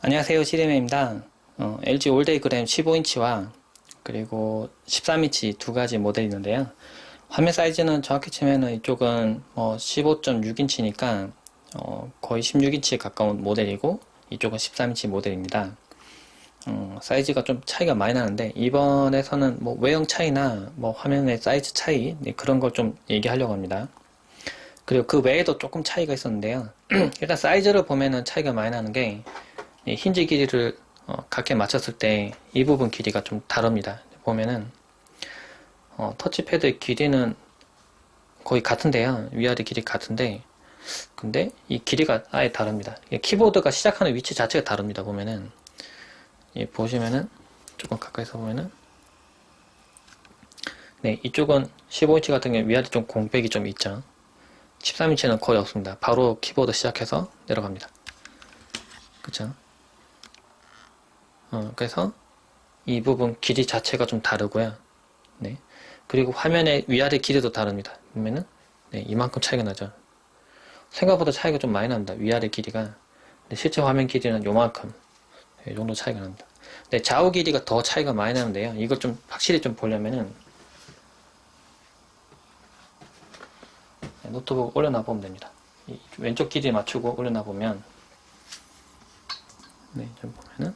안녕하세요 시리메입니다. 어, LG 올데이 그램 15인치와 그리고 13인치 두 가지 모델이 있는데요. 화면 사이즈는 정확히 치면은 이쪽은 뭐 15.6인치니까 어, 거의 16인치에 가까운 모델이고 이쪽은 13인치 모델입니다. 음, 사이즈가 좀 차이가 많이 나는데 이번에서는 뭐 외형 차이나 뭐 화면의 사이즈 차이 네, 그런 걸 좀 얘기하려고 합니다. 그리고 그 외에도 조금 차이가 있었는데요. 일단 사이즈를 보면은 차이가 많이 나는 게이 힌지 길이를 어, 각게 맞췄을 때 이 부분 길이가 좀 다릅니다. 보면은 어, 터치패드의 길이는 거의 같은데요. 위아래 길이 같은데 근데 이 길이가 아예 다릅니다. 키보드가 시작하는 위치 자체가 다릅니다. 보면은 이 보시면은 조금 가까이서 보면은 네 이쪽은 15인치 같은 경우 위아래 좀 공백이 좀 있죠. 13인치는 거의 없습니다. 바로 키보드 시작해서 내려갑니다. 그쵸? 어, 그래서 이 부분 길이 자체가 좀 다르고요. 네. 그리고 화면의 위아래 길이도 다릅니다. 보면은, 네, 이만큼 차이가 나죠. 생각보다 차이가 좀 많이 납니다. 위아래 길이가. 실제 화면 길이는 요만큼. 네, 이 정도 차이가 납니다. 네, 좌우 길이가 더 차이가 많이 나는데요. 이걸 좀 확실히 좀 보려면은, 네, 노트북 올려놔 보면 됩니다. 이 왼쪽 길이 맞추고 올려놔 보면, 네, 좀 보면은,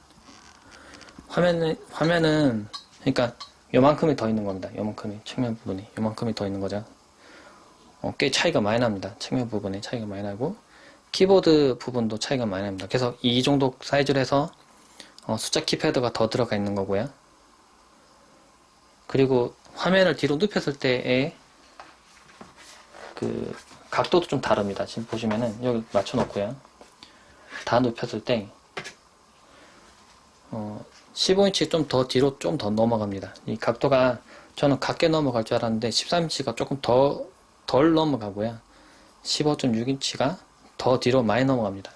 화면은, 화면은, 그러니까, 요만큼이 더 있는 겁니다. 요만큼이, 측면 부분이. 요만큼이 더 있는 거죠. 어, 꽤 차이가 많이 납니다. 측면 부분에 차이가 많이 나고, 키보드 부분도 차이가 많이 납니다. 그래서 이 정도 사이즈로 해서, 어, 숫자 키패드가 더 들어가 있는 거고요. 그리고 화면을 뒤로 눕혔을 때의 그 각도도 좀 다릅니다. 지금 보시면은 여기 맞춰 놓고요. 다 눕혔을 때 어, 15인치 좀 더 뒤로 좀 더 넘어갑니다. 이 각도가 저는 각게 넘어갈 줄 알았는데 13인치가 조금 더 덜 넘어가고요. 15.6인치가 더 뒤로 많이 넘어갑니다.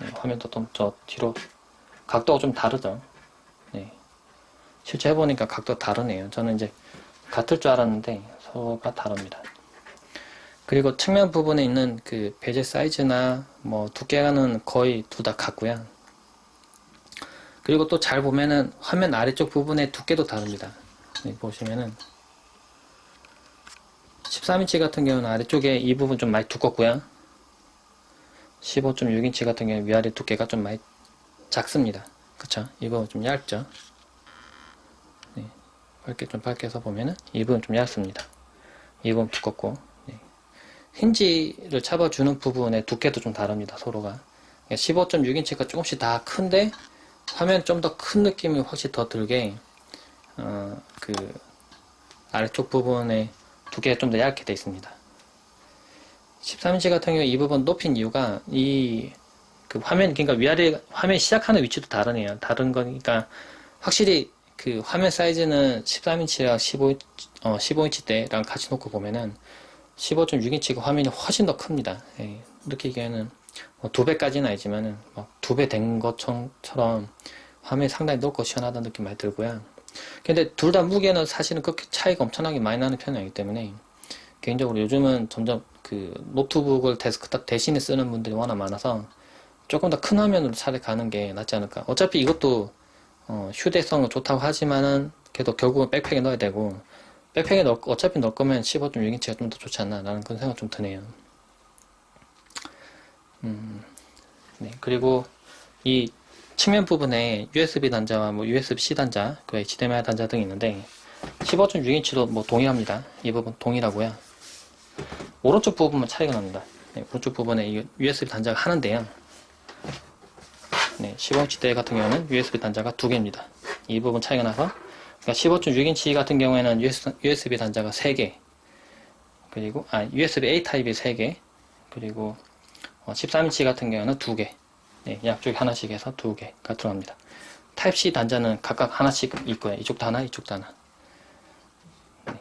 네, 화면도 좀저 뒤로 각도가 좀 다르죠. 네. 실제 해보니까 각도 다르네요. 저는 이제 같을 줄 알았는데 서로가 다릅니다. 그리고 측면 부분에 있는 그 베젤 사이즈나 뭐 두께는 거의 둘 다 같고요. 그리고 또 잘 보면은 화면 아래쪽 부분의 두께도 다릅니다. 네, 보시면은 13인치 같은 경우는 아래쪽에 이 부분 좀 많이 두껍고요. 15.6인치 같은 경우는 위아래 두께가 좀 많이 작습니다. 그쵸? 이거 좀 얇죠? 네, 밝게 좀 밝게 해서 보면은 이 부분 좀 얇습니다. 이 부분 두껍고 네. 힌지를 잡아주는 부분의 두께도 좀 다릅니다. 서로가 15.6인치가 조금씩 다 큰데 화면 좀 더 큰 느낌이 확실히 더 들게 어, 그 아래쪽 부분에 두께가 좀 더 얇게 되어 있습니다. 13인치 같은 경우 이 부분 높인 이유가 이 그 화면 그러니까 위아래 화면 시작하는 위치도 다르네요. 다른 거니까 확실히 그 화면 사이즈는 13인치랑 15, 어, 15인치 때랑 같이 놓고 보면은 15.6인치가 화면이 훨씬 더 큽니다. 예, 느끼기에는 뭐 두 배까지는 아니지만은 두 배 된 것처럼 화면이 상당히 넓고 시원하다는 느낌 많이 들고요. 근데 둘 다 무게는 사실은 그렇게 차이가 엄청나게 많이 나는 편이 아니기 때문에 개인적으로 요즘은 점점 그 노트북을 데스크탑 대신에 쓰는 분들이 워낙 많아서 조금 더 큰 화면으로 차라리 가는 게 낫지 않을까. 어차피 이것도 어, 휴대성은 좋다고 하지만은 그래도 결국은 백팩에 넣어야 되고 백팩에 넣, 어차피 넣을 거면 15.6인치가 좀 더 좋지 않나 라는 그런 생각 좀 드네요. 음, 네. 그리고 이 측면 부분에 USB 단자와 뭐 USB-C 단자, 그 HDMI 단자 등이 있는데 15.6인치도 뭐 동일합니다. 이 부분 동일하고요. 오른쪽 부분만 차이가 납니다. 네, 오른쪽 부분에 이 USB 단자가 하나인데요. 네, 15인치대 같은 경우는 USB 단자가 두 개입니다. 이 부분 차이가 나서 그러니까 15.6인치 같은 경우에는 USB 단자가 3개 그리고 아 USB A 타입이 3개 그리고 어, 13인치 같은 경우는 2개 네, 양쪽에 하나씩 해서 2개가 들어갑니다. 타입 C 단자는 각각 하나씩 있고요. 이쪽도 하나, 이쪽도 하나. 네.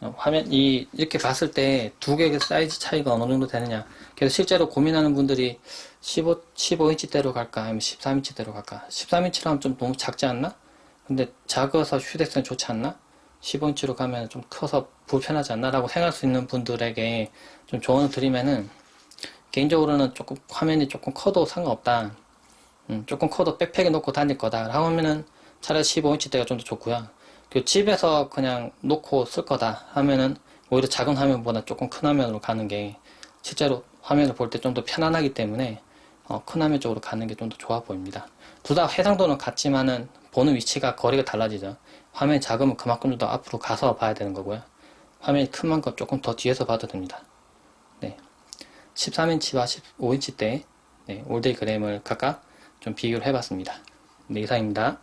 어, 화면 이 이렇게 봤을 때 두 개의 사이즈 차이가 어느 정도 되느냐. 그래서 실제로 고민하는 분들이 15 15인치대로 갈까 아니면 13인치대로 갈까? 13인치라면 좀 너무 작지 않나? 근데 작아서 휴대성이 좋지 않나? 15인치로 가면 좀 커서 불편하지 않나라고 생각할 수 있는 분들에게 좀 조언을 드리면은 개인적으로는 조금 화면이 조금 커도 상관없다. 음, 조금 커도 백팩에 놓고 다닐 거다. 하면은 차라리 15인치대가 좀 더 좋고요. 그 집에서 그냥 놓고 쓸 거다 하면은 오히려 작은 화면보다 조금 큰 화면으로 가는 게 실제로 화면을 볼 때 좀 더 편안하기 때문에 어, 큰 화면 쪽으로 가는 게 좀 더 좋아 보입니다. 둘 다 해상도는 같지만은 보는 위치가 거리가 달라지죠. 화면이 작으면 그만큼 더 앞으로 가서 봐야 되는 거고요. 화면이 큰 만큼 조금 더 뒤에서 봐도 됩니다. 네. 13인치와 15인치 대 네, 올데이 그램을 각각 좀 비교를 해봤습니다. 네, 이상입니다.